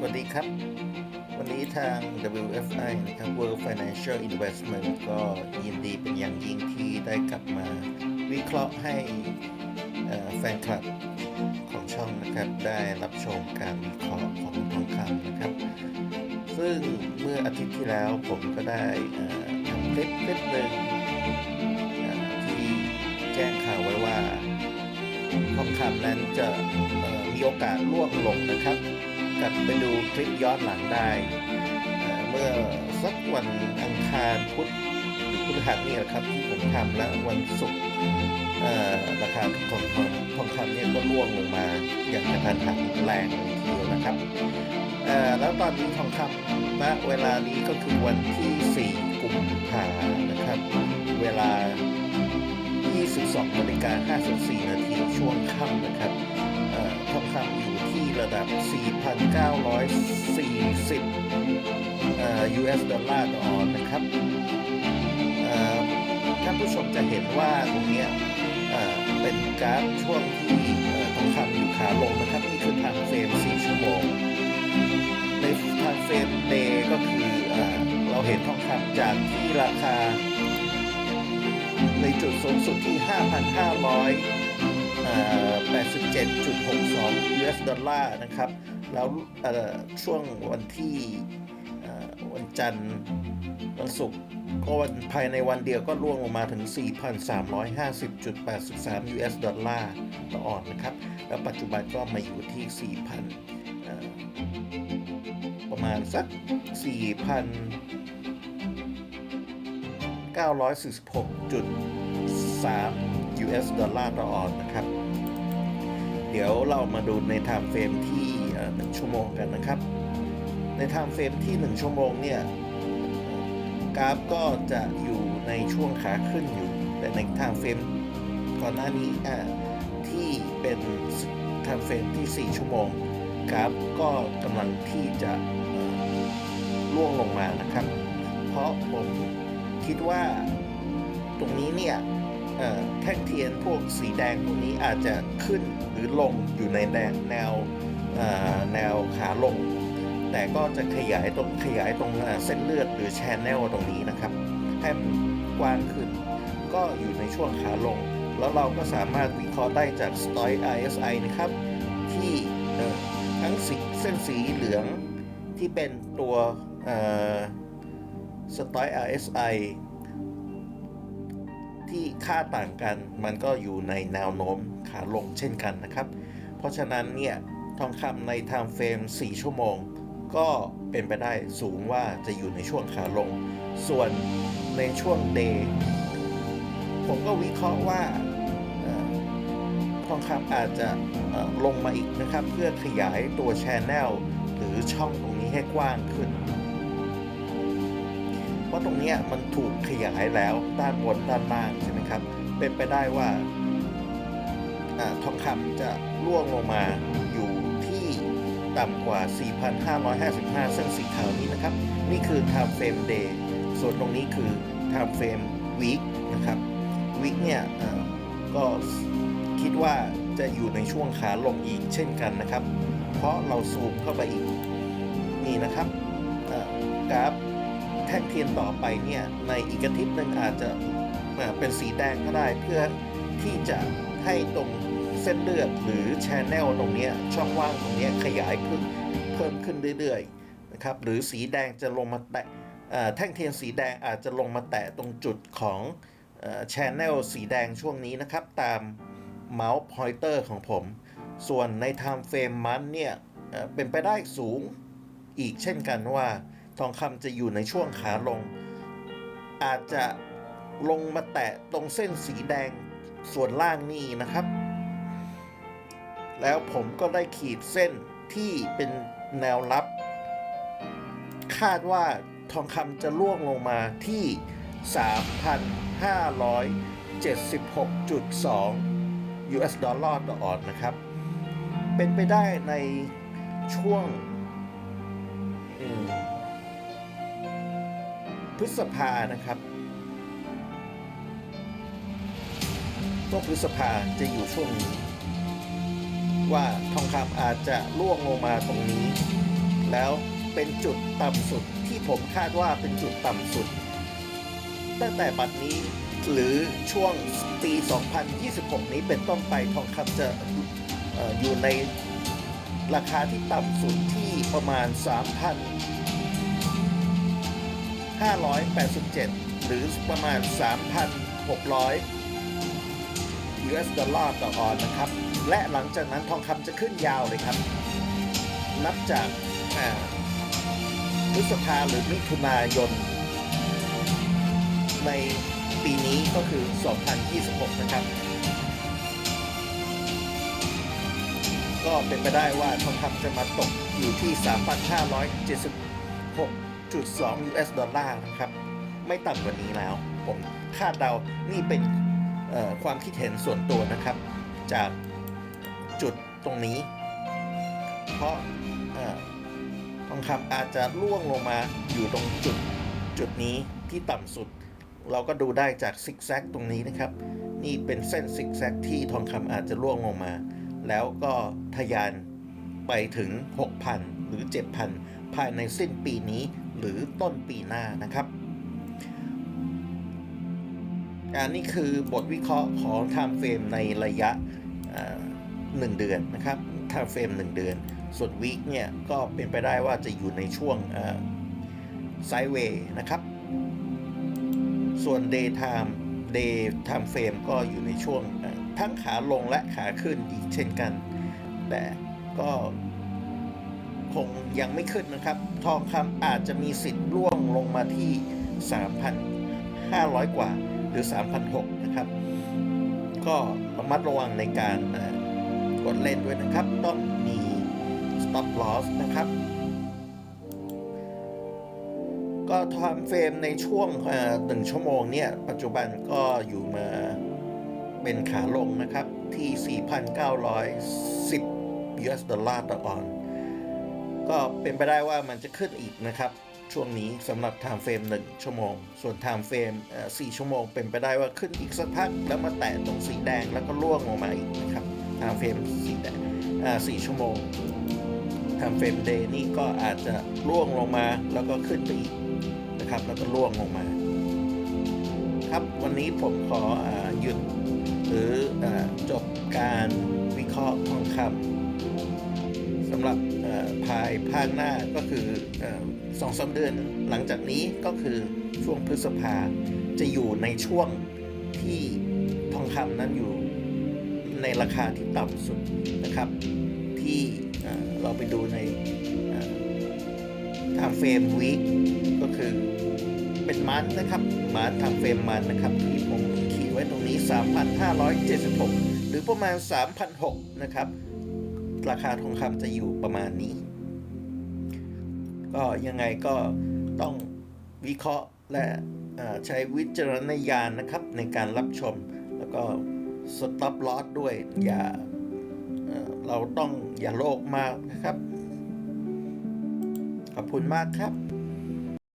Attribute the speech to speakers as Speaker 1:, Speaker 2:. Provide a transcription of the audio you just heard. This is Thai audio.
Speaker 1: สวัสดีครับ วันนี้ทาง WFI นะครับ World Financial Investment ก็ยินดีเป็นอย่างยิ่งที่ได้กลับมาวิเคราะห์ให้แฟนคลับของช่องนะครับได้รับชมการวิเคราะห์ของทองคำนะครับ ซึ่งเมื่ออาทิตย์ที่แล้วผมก็ได้ทำคลิปคลิปหนึ่งที่แจ้งข่าวไว้ว่าทองคำนั้นจะมีโอกาสล่วงลงนะครับ กลับไปดูคลิปย้อนหลังได้ เมื่อสักวันอังคารพุธหรือพฤหัสนี่แหละครับที่ผมทำแล้ววันศุกร์ราคาทองคำทองคำเนี่ยก็ร่วงลงมาอย่างกระทันหันแรงเลยทีเดียวนะครับแล้วตอนนี้ทองคำณเวลานี้ก็คือวันที่ 4 กุมภานะครับ เวลา 22นาฬิกา54 นาทีช่วงค่ำนะครับ เอ่องคำอยู่ที่ระดับ 4,940อ US ดอลลาร์ต่อออนนะครับท่านผู้ชมจะเห็นว่าตรงนี้เป็นกราฟช่วงที่ท่อทองคำอยู่ขาลงนะครับ นี่คือทางเฟรม 4 ชั่วโมง ในทางเฟรมเดย์ก็คือเอ่อเราเห็นทองคำจากที่ราคา ในจุดสูงสุดที่ 5,500 87.62 US ดอลลาร์นะครับ แล้วช่วงวันที่วันจันทร์วันศุกร์ก็วันภายในวันเดียวก็ร่วงลงมาถึง 4,350.83 US ดอลลาร์ต่อออนนะครับ แล้วปัจจุบันก็มาอยู่ที่ 4,000 ประมาณสัก4,000 946.3 US ดอลลาร์ต่อออนนะครับ เดี๋ยวเรามาดูในไทม์เฟรมที่เอ่อ1ชั่วโมงกันนะครับ ในไทม์เฟรมที่ 1 ชั่วโมงเนี่ย กราฟก็จะอยู่ในช่วงขาขึ้นอยู่ แต่ในไทม์เฟรมก่อนหน้านี้ที่เป็นไทม์เฟรมที่ 4 ชั่วโมง กราฟก็กำลังที่จะเอ่อร่วงลงมานะครับ เพราะผมคิดว่าตรงนี้เนี่ย แท่งเทียนพวกสีแดงพวกนี้อาจจะขึ้นหรือลงอยู่ในแนวแนวแนวขาลง แต่ก็จะขยายตรงขยายตรงเส้นเลือดหรือแชนแนลตรงนี้นะครับให้มันกว้างขึ้น ก็อยู่ในช่วงขาลง แล้วเราก็สามารถวิเคราะห์ได้จาก Stoy RSI นะครับ ที่ทั้งสีเส้นสีเหลืองที่เป็นตัวเอ่อสตล์ RSI ที่ค่าต่างกัน มันก็อยู่ในแนวโน้มขาลงเช่นกันนะครับ เพราะฉะนั้นเนี่ยทองคำใน time frame 4ชั่วโมง ก็เป็นไปได้สูงว่าจะอยู่ในช่วงขาลง ส่วนในช่วง day ผมก็วิเคราะห์ว่าทองคำอาจจะลงมาอีกนะครับ เพื่อขยายตัว channel หรือช่องตรงนี้ให้กว้างขึ้น เพราะตรงนี้มันถูกขยายแล้วด้านบนด้านล่างใช่ไหมครับ เป็นไปได้ว่าอทองคำจะร่วงลงมาอยู่ที่ต่ำกว่า 4,555 เส้นสีขาวนี้นะครับ นี่คือ time frame day ส่วนตรงนี้คือ time frame week นะครับ week เนี่ยก็คิดว่าจะอยู่ในช่วงขาลงอีกเช่นกันนะครับ เพราะเราซูมเข้าไปอีกนี่นะครับกราฟ แท่งเทียนต่อไปเนี่ยในอีกอาทิตย์หนึ่งอาจจะเป็นสีแดงก็ได้เพื่อที่จะให้ตรงเส้นเลือดหรือแชนแนลตรงเนี้ยช่องว่างตรงเนี้ยขยายขึ้นเพิ่มขึ้นเรื่อยๆนะครับหรือสีแดงจะลงมาแตะแท่งเทียนสีแดงอาจจะลงมาแตะตรงจุดของแชนแนลสีแดงช่วงนี้นะครับ ตามเมาส์พอยเตอร์ของผม ส่วนใน time frame มันเนี่ยเป็นไปได้สูงอีกเช่นกันว่า ทองคำจะอยู่ในช่วงขาลง อาจจะลงมาแตะตรงเส้นสีแดงส่วนล่างนี่นะครับ แล้วผมก็ได้ขีดเส้นที่เป็นแนวรับ คาดว่าทองคำจะล่วงลงมาที่ 3,576.2 US ดอลลาร์ต่อออนนะครับ เป็นไปได้ในช่วง พฤษภานะครับช่วงพฤษภาจะอยู่ช่วงนี้ ว่าทองคำอาจจะล่วงลงมาตรงนี้ แล้วเป็นจุดต่ำสุดที่ผมคาดว่าเป็นจุดต่ำสุด ตั้งแต่บัดนี้หรือช่วงปี 2026 นี้เป็นต้นไปทองคำจะออยู่ในราคาที่ต่ำสุดที่ประมาณ 587 หรือประมาณ 3,600 US ดอลลาร์ต่อออนนะครับ และหลังจากนั้นทองคำจะขึ้นยาวเลยครับ นับจากพฤษภาหรือมิถุนายน ในปีนี้ก็คือ 2026 นะครับ ก็เป็นไปได้ว่าทองคำจะมาตกอยู่ที่ 3,576.2 US ดอลลาร์นะครับ ไม่ต่ำกว่านี้แล้ว ผมคาดเดา นี่เป็นความคิดเห็นส่วนตัวนะครับ จากจุดตรงนี้ เพราะทองคำอาจจะล่วงลงมาอยู่ตรงจุดจุดนี้ที่ต่ำสุด เราก็ดูได้จากซิกแซกตรงนี้นะครับ นี่เป็นเส้นซิกแซกที่ทองคำอาจจะล่วงลงมา แล้วก็ทะยานไปถึง 6,000 หรือ 7,000 ภายในสิ้นปีนี้ หรือต้นปีหน้านะครับอันนี้คือบทวิเคราะห์ของ time frame ในระยะหนึ่งเดือนนะครับ time frame 1เดือน ส่วน week เนี่ยก็เป็นไปได้ว่าจะอยู่ในช่วงไซด์เวย์นะครับ ส่วน day time day time frame ก็อยู่ในช่วงทั้งขาลงและขาขึ้นอีกเช่นกัน แต่ก็คงยังไม่ขึ้นนะครับ ทองคำอาจจะมีสิทธิ์ร่วงลงมาที่ 3,500 กว่าหรือ3,600นะครับ ก็ระมัดระวังในการกดเล่นด้วยนะครับ ต้องมี stop loss นะครับ ก็ทำเฟรมในช่วงหนึ่งชั่วโมงเนี่ย ปัจจุบันก็อยู่มาเป็นขาลงนะครับที่ 4,910 US ดอลลาร์ต่อออน ก็เป็นไปได้ว่ามันจะขึ้นอีกนะครับ ช่วงนี้สำหรับ time frame 1 ชั่วโมง ส่วน time frame เอ่อ4ชั่วโมง เป็นไปได้ว่าขึ้นอีกสักพัก แล้วมาแตะตรงสีแดงแล้วก็ล่วงลงมาอีกนะครับ time frame สีแดงอ่า4ชั่วโมง time frame day นี่ก็อาจจะล่วงลงมาแล้วก็ขึ้นไปอีกนะครับ แล้วก็ล่วงลงมา ครับวันนี้ผมขออหยุดหรืออจบการวิเคราะห์ทองคำสำหรับ ภายภาคหน้าก็คืออสองสามเดือนหลังจากนี้ก็คือช่วงพฤษภาจะอยู่ในช่วงที่ทองคำนั้นอยู่ในราคาที่ต่ำสุดนะครับ ที่เอ่อเราไปดูในทางเฟรมวีคก็คือเป็นมันนะครับมันทางเฟรมมันนะครับ ที่ผมขีดไว้ตรงนี้ 3,576 หรือประมาณ 3,006นะครับ ราคาทองคำจะอยู่ประมาณนี้ ก็ยังไงก็ต้องวิเคราะห์และใช้วิจารณญาณนะครับในการรับชม แล้วก็สต็อปลอสด้วย อย่าเอ่อเราต้องอย่าโลภมากนะครับ ขอบคุณมากครับ